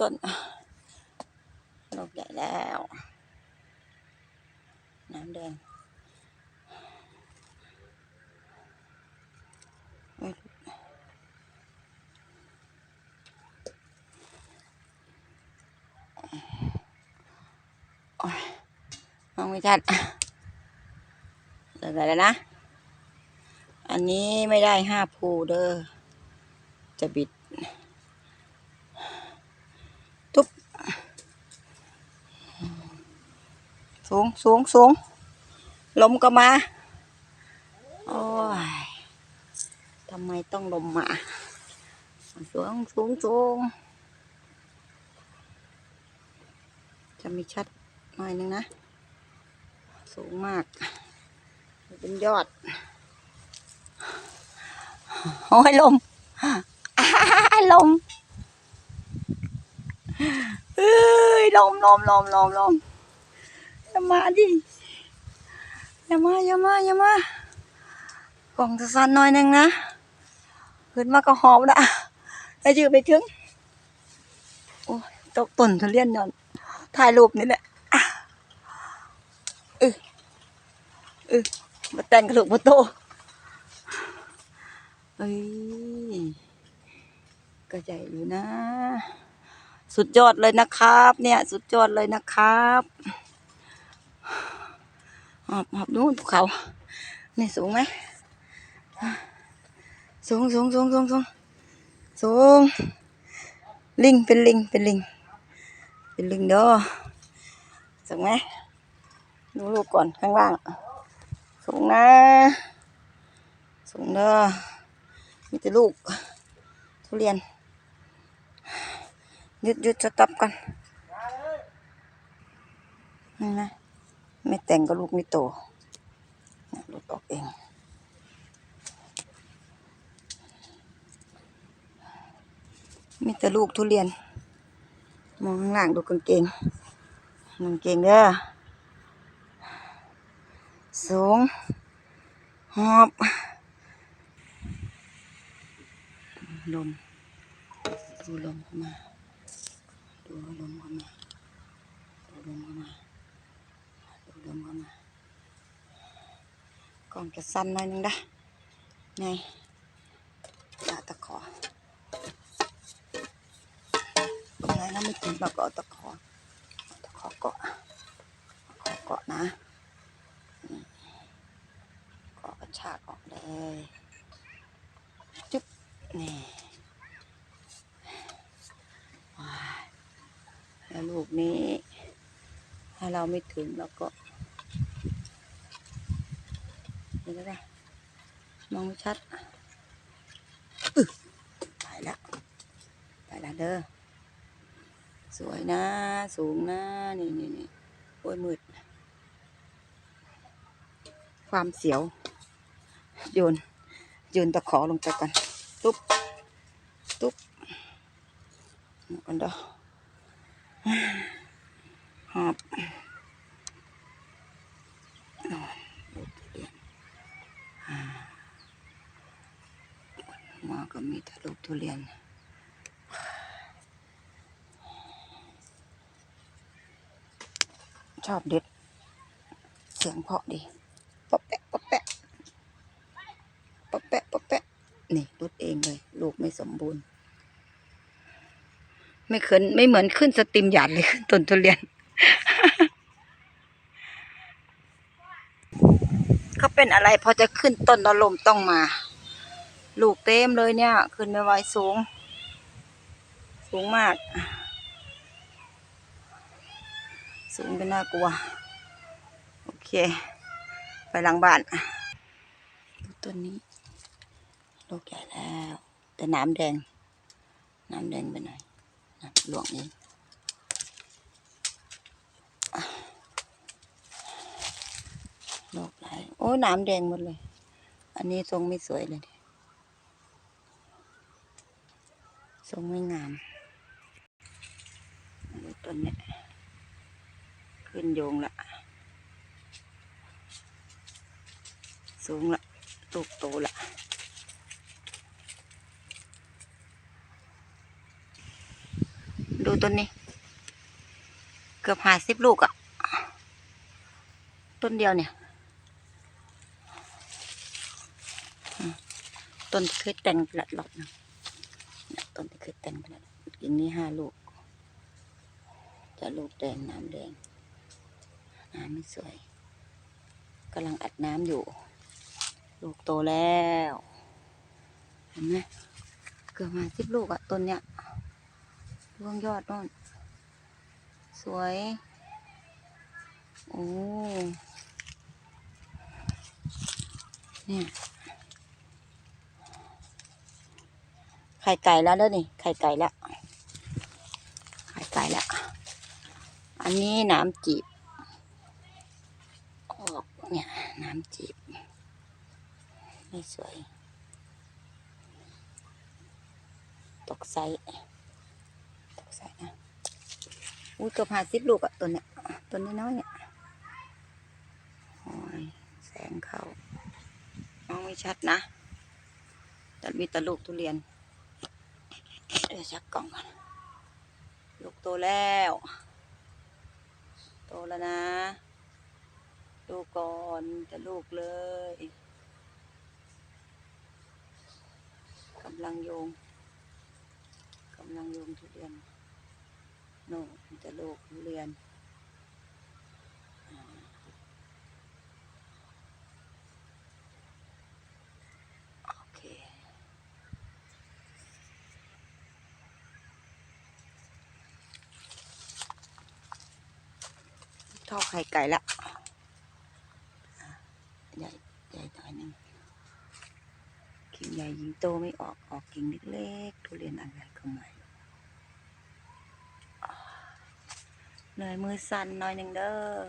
ต้นดอกใหญ่แล้ว น้ำแดงมองไม่ชัดเดี๋ยวแล้วนะ อันนี้ไม่ได้ห้าภูเด้อ จะบิด ทุบ สูงสูงสูงลมก็มา โอ้ยทำไมต้องลมมา สูงสูงสูงจะมีชัดหน่อยนึงนะ สูงมาก เป็นยอด โอ้ยลมลมเอ้ยลมลมลมลมลม อย่ามาดิอย่ามาอย่ามาอย่ามากล่องจะสั่นหน่อยหนึงนะขึ้นมาก็หอมละแล้วยือไปถึงโอ้ยตกต้นทุเรียนนอนถ่ายรูปนี่แหละอะเออเออมาแต่งกระดูกมาโตเอ้ยก็ใหญ่อยู่นะ สุดยอดเลยนะครับ เนี่ย สุดยอดเลยนะครับ หอบหอบนู้นภูเขานี่สูงไหมสูงสูงสูงสูงสูงสูงลิงเป็นลิงเป็นลิง เป็นลิงเด้อสูงไหมดูลูกก่อนข้างล่าง สูงนะสูงเด้อมีแต่ลูก ทุเรียนหยุดหยุดจะตับกันนี่นะ ไม่แต่งก็ลูกไม่โตลูกออกเองมีแต่ลูกทุเรียน มองข้างล่างดูกางเกงกางเกงเด้อสูง หอบลมดูลมเข้ามา ดูลมเข้ามา ดูลมเข้ามา ลมเข้ามากล้องจะสั้นหน่อยนึงนะไงตาตะขอตรงไหนเราไม่ถึงเราก็เอตะขอตะขอเกาะตะขอเกาะนะเกาะกระชากออกเลยจุ๊บนี่แล้วลูกนี้ ถ้าเราไม่ถึงเราก็เห็นไหมมองชัดไปแล้วไปแล้วเด้อสวยนะ สูงนะ นี่นี่นี่โอ้ยมืด ความเสียว โยน โยนตะขอลงไปก่อนตุ๊บ ตุ๊บกันเด้อ หอบโอ้ยลูกทุเรียนอ่าหัวก็มีแต่ลูก ทุเรียน ชอบเด็ด เสียงเพาะดีป๊อปแปะป๊อปแปะป๊อปแปะป๊อปแปะนี่รุดเองเลย ลูกไม่สมบูรณ์ ไม่เคยไม่เหมือนขึ้นสตรีมหยาดเลยขึ้นต้นทุเรียน เขาเป็นอะไรพอจะขึ้นต้นอารมต้องมา ลูกเต็มเลยเนี่ย ขึ้นไม่ไหวสูง สูงมาก สูงเป็นน่ากลัว โอเค ไปหลังบ้านดูต้นนี้ ลูกใหญ่แล้ว แต่น้ำแดง น้ำแดงไปหน่อยนะหลวงเองอะดอกไหลายโอ้น้ำแดงหมดเลย อันนี้ทรงไม่สวยเลยดิ ทรงไม่งามดูต้นเนี้ยขึ้นโยงละสูงละลูกโตละดูต้นนี้ เกือบห้าสิบลูกอะต้นเดียวเนี่ยต้นเคยแต่งหลอดหนึงเนี่ย ต้นที่เคยแต่งไปและกิ่งนี้ห้าลูก จะลูกแดงน้ำแดง น้ำไม่สวยกำลังอัดน้ำอยู่ ลูกโตแล้ว เห็นไหมเกือบมาสิบลูกอะต้นเนี้ยร่วงยอดโน่น สวย โอ้ เนี่ย ไข่ไก่แล้วเด้อนี่ ไข่ไก่แล้ว ไข่ไก่แล้ว อันนี้น้ำจีบออกเนี่ย น้ำจีบ ไม่สวย ตกไซตกไซนะอุ้ยเกือบห้าสิบลูกอะตัวเนี้ย ตัวน้อยๆเนี่ยโอ้ยแสงเข้ามองไม่ชัดนะแต่มีต่ลูกทุเรียน ดี๋ยวชักกล่องก่อนลูกโตแล้ว โตแล้วนะ ดูก่อนจะลูกเลยกำลังโยงกำลังโยงทุเรียนโน่นจะลูกทุเรียนอ่าโอเค ทอดไข่ไก่ละใหญ่ใหญ่หน่อยนึงกิ่งใหญ่ยิงโตไม่ออกออกกิ่งเล็กๆทุเรียนอะไรก็ไม่เหนื่อยมือสั่นหน่อยหนึ่งเด้อ